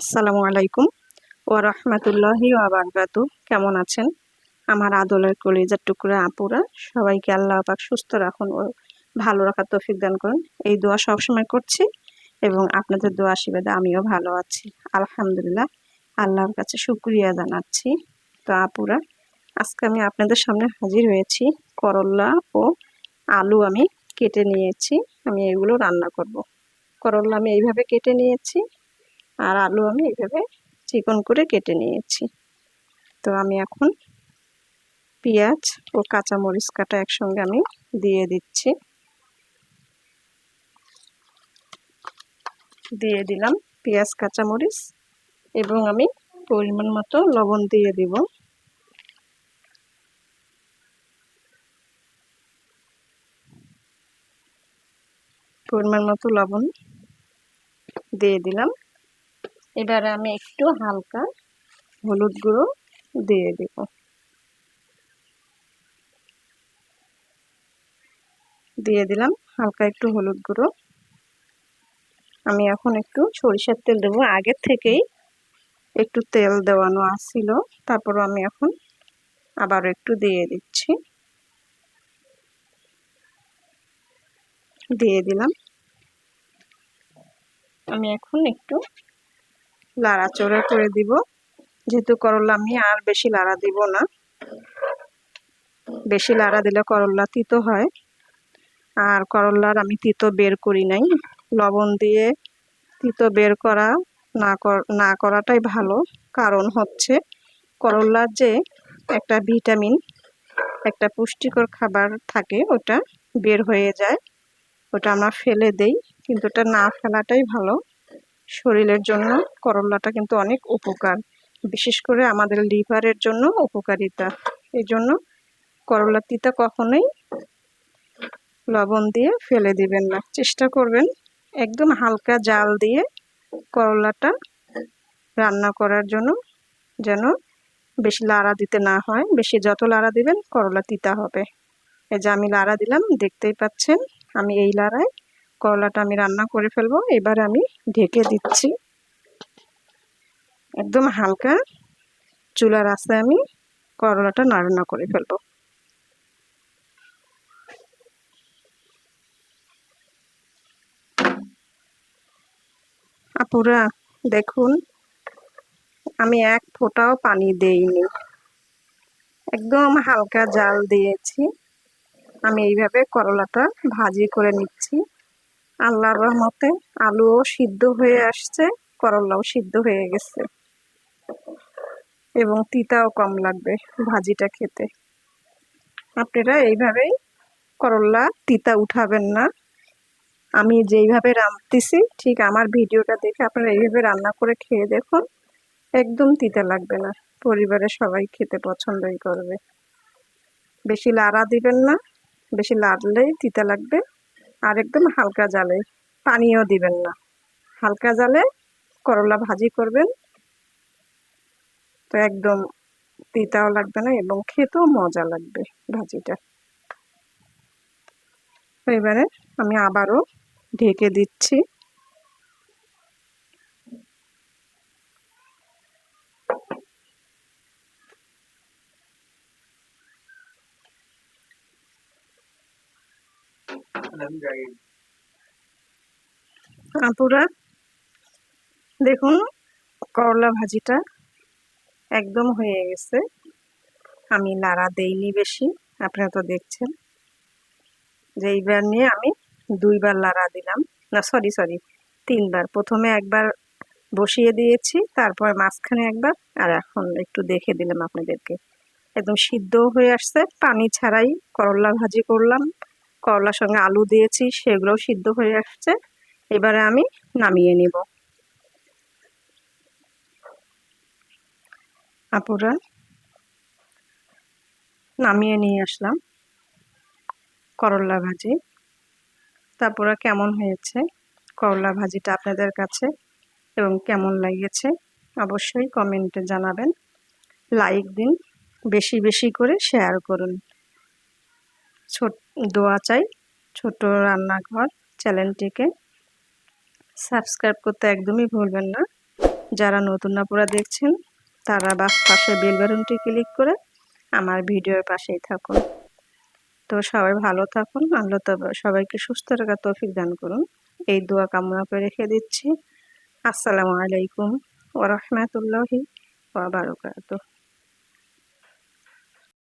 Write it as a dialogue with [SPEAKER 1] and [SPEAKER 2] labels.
[SPEAKER 1] আসসালামু আলাইকুম ও রহমতুল্লাহি আবরকাত। কেমন আছেন? আমার আদলের কলিজার টুকরা আপুরা, সবাইকে আল্লাহ পাক সুস্থ রাখুন ও ভালো রাখার তৌফিক দান করুন। এই দোয়া সবসময় করছি এবং আপনাদের দোয়া আশীর্বাদে আমিও ভালো আছি। আলহামদুলিল্লাহ, আল্লাহর কাছে শুক্রিয়া জানাচ্ছি। তো আপুরা, আজকে আমি আপনাদের সামনে হাজির হয়েছি। করল্লা ও আলু আমি কেটে নিয়েছি। আমি এগুলো রান্না করব। করল্লা আমি এইভাবে কেটে নিয়েছি। আর আলু আমি এইভাবে চিকন করে কেটে নিয়েছি। তো আমি এখন পেঁয়াজ ও কাঁচামরিচ কাটা একসঙ্গে আমি দিয়ে দিচ্ছি। দিয়ে দিলাম পেঁয়াজ, কাঁচামরিচ এবং আমি পরিমাণ মতো লবণ দিয়ে দিব। পরিমাণ মতো লবণ দিয়ে দিলাম। এবারে আমি একটু হালকা হলুদ গুঁড়ো দিয়ে দেব। দিয়ে দিলাম হালকা একটু হলুদ গুঁড়ো। আমি এখন একটু সরিষার তেল দেবো। আগের থেকেই একটু তেল দেওয়ানো আসছিল তারপর আমি এখন আবার একটু দিয়ে দিচ্ছি। দিয়ে দিলাম। আমি এখন একটু লাড়াচড়া করে দিব। যেহেতু করলা আমি আর বেশি লাড়া দিব না। বেশি লাড়া দিলে করল্লা তিতো হয়। আর করল্লার আমি তিতো বের করি নাই। লবণ দিয়ে তিতো বের করা না না করাটাই ভালো। কারণ হচ্ছে করল্লার যে একটা ভিটামিন, একটা পুষ্টিকর খাবার থাকে, ওটা বের হয়ে যায়। ওটা আমরা ফেলে দেই, কিন্তু ওটা না ফেলাটাই ভালো। শরীরের জন্য করলাটা কিন্তু অনেক উপকার। বিশেষ করে আমাদের লিভারের জন্য উপকারিতা। এই জন্য করলার তিতা কখনোই লবণ দিয়ে ফেলে দিবেন না। চেষ্টা করবেন একদম হালকা জাল দিয়ে করলাটা রান্না করার জন্য যেন বেশি লাড়া দিতে না হয়। বেশি যত লাড়া দিবেন করলা তিতা হবে। এই যে আমি লাড়া দিলাম, দেখতেই পাচ্ছেন আমি এই লাড়ায় করলাটা আমি রান্না করে ফেলব। এবার আমি ঢেকে দিচ্ছি। একদম হালকা চুলার রাস্তায় আমি করলাটা রান্না করে ফেলব। আপুরা, দেখুন, আমি এক ফোঁটাও পানি দেইনি। একদম হালকা জাল দিয়েছি। আমি এইভাবে করলাটা ভাজি করে নিচ্ছি। আল্লাহর রহমতে আলুও সিদ্ধ হয়ে আসছে, করলাও সিদ্ধ হয়ে গেছে। এবং তিতাও কম লাগবে ভাজিটা খেতে। আপনারা এইভাবেই করলা, তিতা উঠাবেন না। আমি যেইভাবে রাঁধতেছি, ঠিক আমার ভিডিওটা দেখে আপনারা এইভাবে রান্না করে খেয়ে দেখুন, একদম তিতা লাগবে না। পরিবারের সবাই খেতে পছন্দই করবে। বেশি লাড়া দিবেন না, বেশি লাড়লেই তিতা লাগবে। আর একদম হালকা জালে। পানিও দিবেন না। হালকা জালে করলা ভাজি করবেন। তো একদম তিতাও লাগবে না এবং খেতেও মজা লাগবে ভাজিটা। এবারে আমি আবারও ঢেকে দিচ্ছি। আপুরা দেখুন, করলা ভাজিটা একদম হয়ে গেছে। আমি লাড়া দেইনি বেশি, আপনারা তো দেখছেন। যে এইবার নিয়ে আমি দুইবার লাড়া দিলাম। না সরি সরি তিনবার। প্রথমে একবার বসিয়ে দিয়েছি, তারপর মাঝখানে একবার, আর এখন একটু দেখে দিলাম আপনাদেরকে। একদম সিদ্ধ হয়ে আসছে, পানি ছাড়াই করলা ভাজি করলাম। করলার সঙ্গে আলু দিয়েছি, সেগুলোও সিদ্ধ হয়ে আসছে। এবারে আমি নামিয়ে নিব। আপুরা, নামিয়ে নিয়ে আসলাম করলা ভাজি। তারপরে কেমন হয়েছে করলা ভাজিটা আপনাদের কাছে এবং কেমন লাগিয়েছে অবশ্যই কমেন্টে জানাবেন। লাইক দিন, বেশি বেশি করে শেয়ার করুন। ছোট, দোয়া চাই। ছোট রান্নাঘর, চ্যানেলটিকে সাবস্ক্রাইব করতে একদমই ভুলবেন না। যারা নতুন আপুরা দেখছেন, তারা বা পাশে বেল বাটনটি ক্লিক করে আমার ভিডিওর পাশেই থাকুন। তো সবাই ভালো থাকুন, আল্লাহ সবাইকে সুস্থ রাখার তৌফিক দান করুন। এই দোয়া কামনা করে রেখে দিচ্ছি। আসসালামু আলাইকুম ওরহমতুল্লাহি ওয়া বারাকাতুহু।